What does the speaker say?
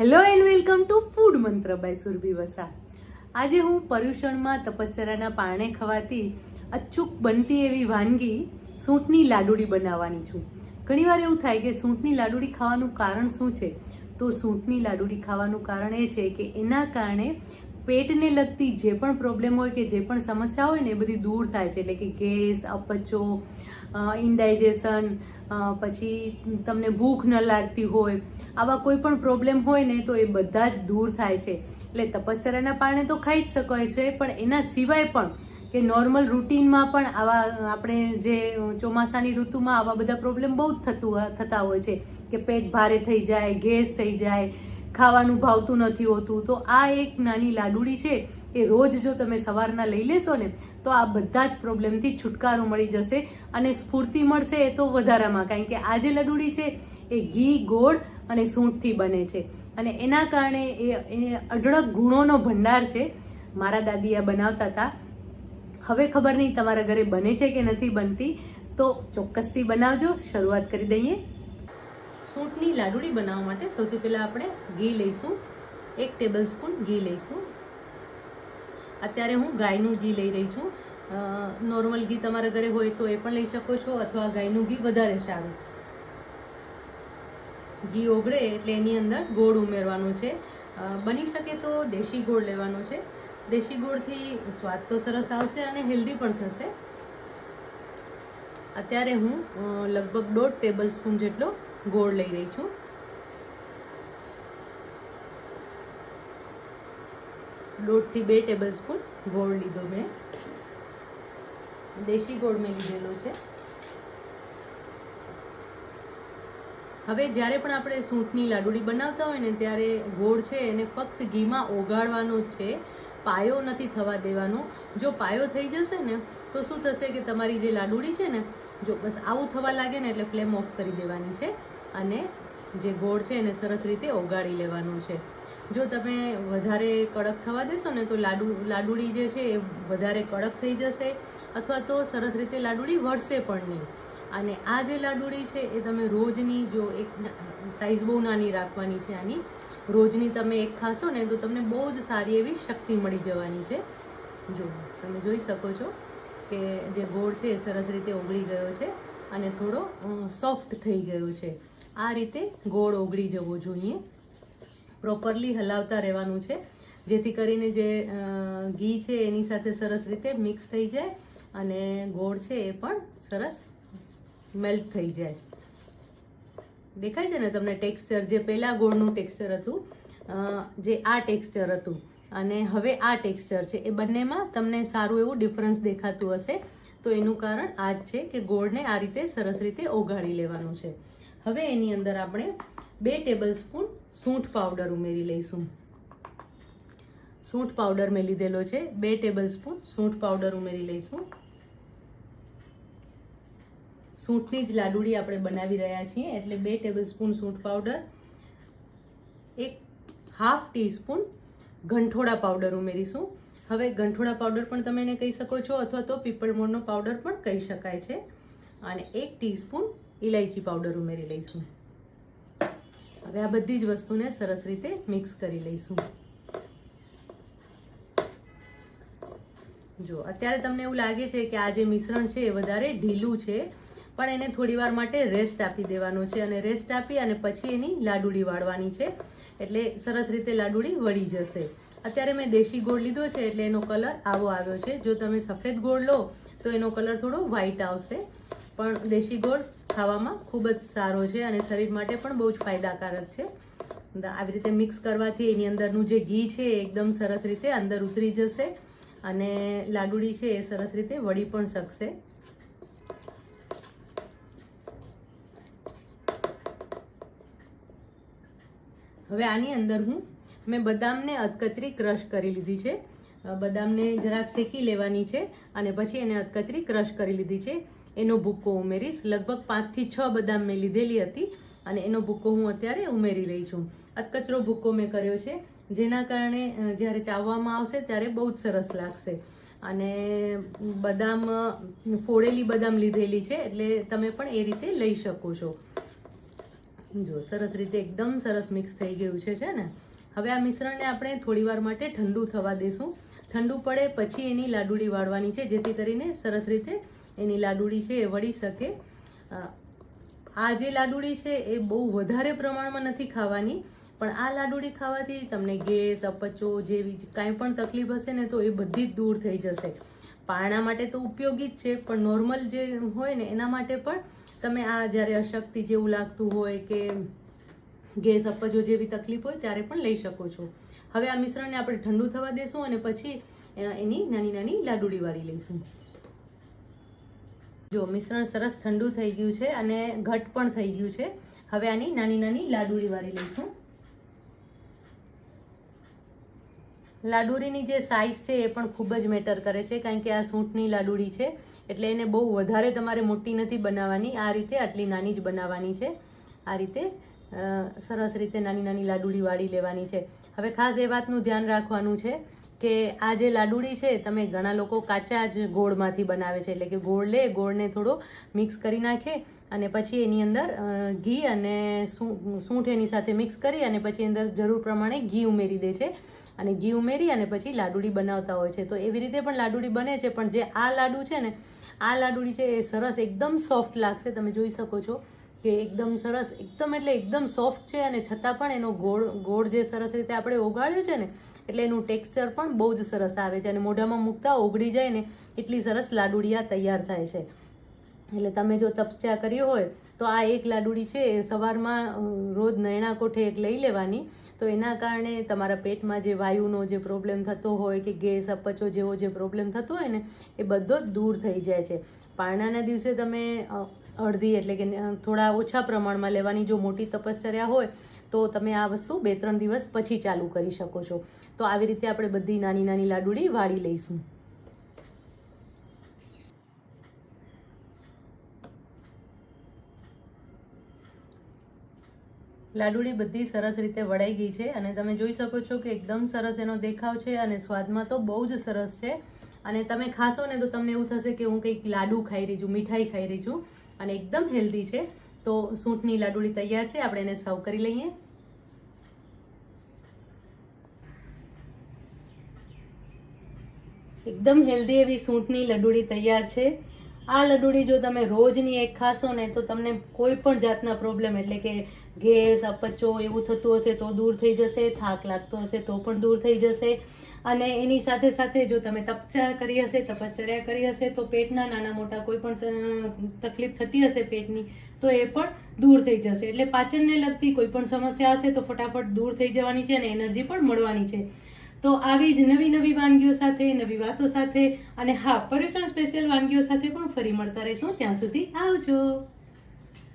Hello and welcome to food Mantra by Surabhi Vasa આજે હું પર્યુષણમાં તપસ્ચરાના પારણે ખવાતી અચૂક બનતી એવી વાનગી સૂંઠની લાડુડી બનાવવાની છું. ઘણીવાર એવું થાય કે સૂંઠની લાડુડી ખાવાનું કારણ શું છે? તો સૂંઠની લાડુડી ખાવાનું કારણ એ છે કે એના કારણે પેટને લગતી જે પણ પ્રોબ્લેમ હોય કે જે પણ સમસ્યા હોય ને એ બધી દૂર થાય છે. એટલે કે ગેસ, અપચો ઇન્ડાઇજેશન પછી તમને ભૂખ ન લાગતી હોય, આવા કોઈ પણ પ્રોબ્લેમ હોય ને તો એ બધા જ દૂર થાય છે. એટલે તપશ્ચર્યાના પારણે તો ખાઈ જ શકાય છે, પણ એના સિવાય પણ કે નોર્મલ રૂટીનમાં પણ આવા આપણે જે ચોમાસાની ઋતુમાં આવા બધા પ્રોબ્લેમ બહુ જ થતું થતા હોય છે. કે પેટ ભારે થઈ જાય, ગેસ થઈ જાય, ખાવાનું ભાવતું નથી હોતું. તો આ એક નાની લાડુડી છે એ રોજ જો તમે સવારના લઈ લેશો ને, તો આ બધા જ પ્રોબ્લેમથી છુટકારો મળી જશે અને સ્ફૂર્તિ મળશે એ તો વધારામાં, કારણ કે આ જે લડુડી છે એ ઘી, ગોળ અને સૂંઠથી બને છે. અને એના કારણે એ અઢળક ગુણોનો ભંડાર છે. મારા દાદી આ બનાવતા હતા. હવે ખબર નહીં તમારા ઘરે બને છે કે નથી બનતી. તો ચોક્કસથી બનાવજો. શરૂઆત કરી દઈએ. સૂંઠની લાડુડી બનાવવા માટે સૌથી પહેલાં આપણે ઘી લઈશું. એક ટેબલ સ્પૂન ઘી લઈશું. અત્યારે હું ગાયનું ઘી લઈ રહી છું. નોર્મલ ઘી તમારા ઘરે હોય તો એ પણ લઈ શકો છો અથવા ગાયનું ઘી વધારે સારું. ઘી ઓગળે એટલે એની અંદર ગોળ ઉમેરવાનો છે. બની શકે તો દેશી ગોળ લેવાનો છે. દેશી ગોળથી સ્વાદ તો સરસ આવશે અને હેલ્ધી પણ થશે. અત્યારે હું લગભગ દોઢ ટેબલ સ્પૂન જેટલો ગોળ લઈ રહી છું. દોઢથી બે ટેબલ સ્પૂન ગોળ લીધો મેં. દેશી ગોળ મેં લીધેલો છે. હવે જ્યારે પણ આપણે સૂંઠની લાડુડી બનાવતા હોય ને ત્યારે ગોળ છે એને ફક્ત ઘીમાં ઓગાળવાનો છે. પાયો નથી થવા દેવાનો. જો પાયો થઈ જશે ને, તો શું થશે કે તમારી જે લાડુડી છે ને, જો બસ આવું થવા લાગે ને એટલે ફ્લેમ ઓફ કરી દેવાની છે અને જે ગોળ છે એને સરસ રીતે ઓગાળી લેવાનું છે. જો તમે વધારે કડક થવા દેશો ને તો લાડુ, લાડુડી જે છે એ વધારે કડક થઈ જશે અથવા તો સરસ રીતે લાડુડી વળશે પણ નહીં. અને આ જે લાડુડી છે એ તમે રોજની જો એક સાઈઝ બહુ નાની રાખવાની છે આની, રોજની તમે એક ખાશો ને તો તમને બહુ જ સારી એવી શક્તિ મળી જવાની છે. જો તમે જોઈ શકો છો કે જે ગોળ છે એ સરસ રીતે ઓગળી ગયો છે અને થોડો સોફ્ટ થઈ ગયો છે. આ રીતે ગોળ ઓગળી જવો જોઈએ. પ્રોપરલી હલાવતા રહેવાનું છે. જેથી કરીને જે ઘી છે એની સાથે સરસ રીતે મિક્સ થઈ જાય અને ગોળ છે એ પણ સરસ મેલ્ટ થઈ જાય. દેખાય છે ને તમને ટેક્સચર જે પહેલાં ગોળનું ટેક્સચર હતું જે આ ટેક્સચર હતું અને હવે આ ટેક્સચર છે, એ બંનેમાં તમને સારું એવું ડિફરન્સ દેખાતું હશે. તો એનું કારણ આ જ છે કે ગોળને આ રીતે સરસ રીતે ઓગાળી લેવાનું છે. હવે એની અંદર આપણે બે ટેબલ સ્પૂન સૂંઠ પાવડર ઉમેરી લઈશું. સૂંઠ પાવડર મેં લીધેલો છે. બે ટેબલ સ્પૂન સૂંઠ પાવડર ઉમેરી લઈશું. સૂંઠની જ લાડુડી આપણે બનાવી રહ્યા છીએ, એટલે બે ટેબલ સ્પૂન સૂંઠ પાવડર એક હાફ ટીસ્પૂન ગંઠોડા પાવડર ઉમેરીશું. હવે ગંઠોડા પાવડર પણ તમે એને કહી શકો છો, અથવા તો પીપળ મોરનો પાવડર પણ કહી શકાય છે. અને એક ટીસ્પૂન ઇલાયચી પાવડર ઉમેરી લઈશું. હવે આ બધી જ વસ્તુને સરસ રીતે મિક્સ કરી લઈશું. જો, અત્યારે તમને એવું લાગે છે કે આ જે મિશ્રણ છે એ વધારે ઢીલું છે, પણ એને થોડી વાર માટે રેસ્ટ આપી દેવાનો છે અને રેસ્ટ આપી અને પછી એની લાડુડી વાળવાની છે. એટલે સરસ રીતે લાડુડી વળી જશે. અત્યારે મેં દેશી ગોળ લીધો છે એટલે એનો કલર આવો આવ્યો છે. જો તમે સફેદ ગોળ લો, તો એનો કલર થોડો વ્હાઈટ આવશે. પણ દેશી ગોળ ખાવામાં ખૂબ જ સારો છે અને શરીર માટે પણ બહુ જ ફાયદાકારક છે. આવી રીતે મિક્સ કરવાથી એની અંદરનું જે ઘી છે એ એકદમ સરસ રીતે અંદર ઉતરી જશે અને લાડુડી છે એ સરસ રીતે વળી પણ શકશે. હવે આની અંદર હું, મેં બદામને અધકચરી ક્રશ કરી લીધી છે. બદામને જરાક શેકી લેવાની છે અને પછી એને અધકચરી ક્રશ કરી લીધી છે. એનો ભૂક્કો ઉમેરીશ. લગભગ પાંચથી છ બદામ મેં લીધેલી હતી અને એનો ભૂક્કો હું અત્યારે ઉમેરી રહી છું. કચરો ભૂક્કો મેં કર્યો છે. જેના કારણે જ્યારે ચાવવામાં આવશે ત્યારે બહુ જ સરસ લાગશે. અને બદામ, ફોડેલી બદામ લીધેલી છે, એટલે તમે પણ એ રીતે લઈ શકો છો. જો, સરસ રીતે એકદમ સરસ મિક્સ થઈ ગયું છે છે ને? હવે આ મિશ્રણને આપણે થોડી વાર માટે ઠંડુ થવા દેશું. ઠંડુ પડે પછી એની લાડુડી વાળવાની છે, જેથી કરીને સરસ રીતે એની લાડુડી છે એ વળી શકે. આ જે લાડુડી છે એ બહુ વધારે પ્રમાણમાં નથી ખાવાની, પણ આ લાડુડી ખાવાથી તમને ગેસ, અપચો જેવી કાંઈ પણ તકલીફ હશે ને તો એ બધી જ દૂર થઈ જશે. પારણા માટે તો ઉપયોગી જ છે, પણ નોર્મલ જે હોય ને એના માટે પણ તમે આ જ્યારે અશક્તિ જેવું લાગતું હોય કે ગેસ, અપચો જેવી તકલીફ હોય ત્યારે પણ લઈ શકો છો. હવે આ મિશ્રણને આપણે ઠંડુ થવા દેશું અને પછી એની નાની નાની લાડુળી વાળી લઈશું. જો મિશ્રણ સરસ ઠંડુ થઈ ગયું છે અને ઘટ પણ થઈ ગયું છે. હવે આની નાની નાની લાડુળી વાળી લઈશું. લાડુરીની જે સાઇઝ છે એ પણ ખૂબ જ મેટર કરે છે, કારણ કે આ સૂંઠની લાડુળી છે, એટલે એને બહુ વધારે તમારે મોટી નથી બનાવવાની. આ રીતે આટલી નાની જ બનાવવાની છે. આ રીતે સરસ રીતે નાની નાની લાડુળી વાળી લેવાની છે. હવે ખાસ એ વાતનું ધ્યાન રાખવાનું છે કે આ જે લાડુડી છે, તમે ઘણા લોકો કાચા જ ગોળમાંથી બનાવે છે. એટલે કે ગોળ લે, ગોળને થોડો મિક્સ કરી નાખે અને પછી એની અંદર ઘી અને સૂંઠ એની સાથે મિક્સ કરી અને પછી અંદર જરૂર પ્રમાણે ઘી ઉમેરી દે છે. અને ઘી ઉમેરી અને પછી લાડુડી બનાવતા હોય છે. તો એવી રીતે પણ લાડુડી બને છે. પણ જે આ લાડુ છે ને, આ લાડુડી છે એ સરસ એકદમ સોફ્ટ લાગશે. તમે જોઈ શકો છો કે એકદમ સરસ, એકદમ એટલે એકદમ સોફ્ટ છે. અને છતાં પણ એનો ગોળ ગોળ જે સરસ રીતે આપણે ઓગાળ્યો છે ને એટલે એનું ટેક્સચર પણ બહુ જ સરસ આવે છે અને મોઢામાં મૂકતા ઓગળી જાય ને એટલી સરસ લાડુડિયા તૈયાર થાય છે. એટલે તમે જો તપસ્યા કરી હોય, તો આ એક લાડુડી છે, એ સવારમાં રોજ નયણા કોઠે એક લઈ લેવાની. તો એના કારણે તમારા પેટમાં જે વાયુનો જે પ્રોબ્લેમ થતો હોય કે ગેસ અપચો જેવો જે પ્રોબ્લેમ થતો હોય ને, એ બધો જ દૂર થઈ જાય છે. પારણાના દિવસે તમે અડધી એટલે કે થોડા ઓછા પ્રમાણમાં લેવાની જો મોટી તપશ્ચર્યા હોય, તો તમે આ વસ્તુ બે ત્રણ દિવસ પછી ચાલુ કરી શકો છો. તો આવી રીતે આપણે બધી નાની નાની લાડુડી વાળી લઈશું. લાડુડી બધી સરસ રીતે વળાઈ ગઈ છે અને તમે જોઈ શકો છો કે એકદમ સરસ એનો દેખાવ છે અને સ્વાદમાં તો બહુ જ સરસ છે. અને તમે ખાશો ને તો તમને એવું થશે કે હું કંઈક લાડુ ખાઈ રહી છું, મીઠાઈ ખાઈ રહી છું અને એકદમ હેલ્ધી છે. તો સૂંઠની લાડુડી તૈયાર છે, આપણે એને સર્વ કરી લઈએ. એકદમ હેલ્ધી એવી સૂંઠની લડુડી તૈયાર છે. આ લડુડી જો તમે રોજની એક ખાશો ને તો તમને કોઈ પણ જાતના પ્રોબ્લેમ એટલે કે ગેસ, અપચો એવું થતું હશે તો દૂર થઈ જશે, થાક લાગતો હશે તો પણ દૂર થઈ જશે. અને એની સાથે સાથે જો તમે તપસ્યા કરી હશે, તપશ્ચર્યા કરી હશે, તો પેટના નાના મોટા કોઈ પણ તકલીફ થતી હશે પેટની, તો એ પણ દૂર થઈ જશે. એટલે પાચનને લગતી કોઈ પણ સમસ્યા હશે તો ફટાફટ દૂર થઈ જવાની છે અને એનર્જી પણ મળવાની છે. તો આવી જ નવી નવી વાનગીઓ સાથે, નવી વાતો સાથે અને હા પર્યુષણ સ્પેશિયલ વાનગીઓ સાથે પણ ફરી મળતા રહીશું. ત્યાં સુધી આવજો.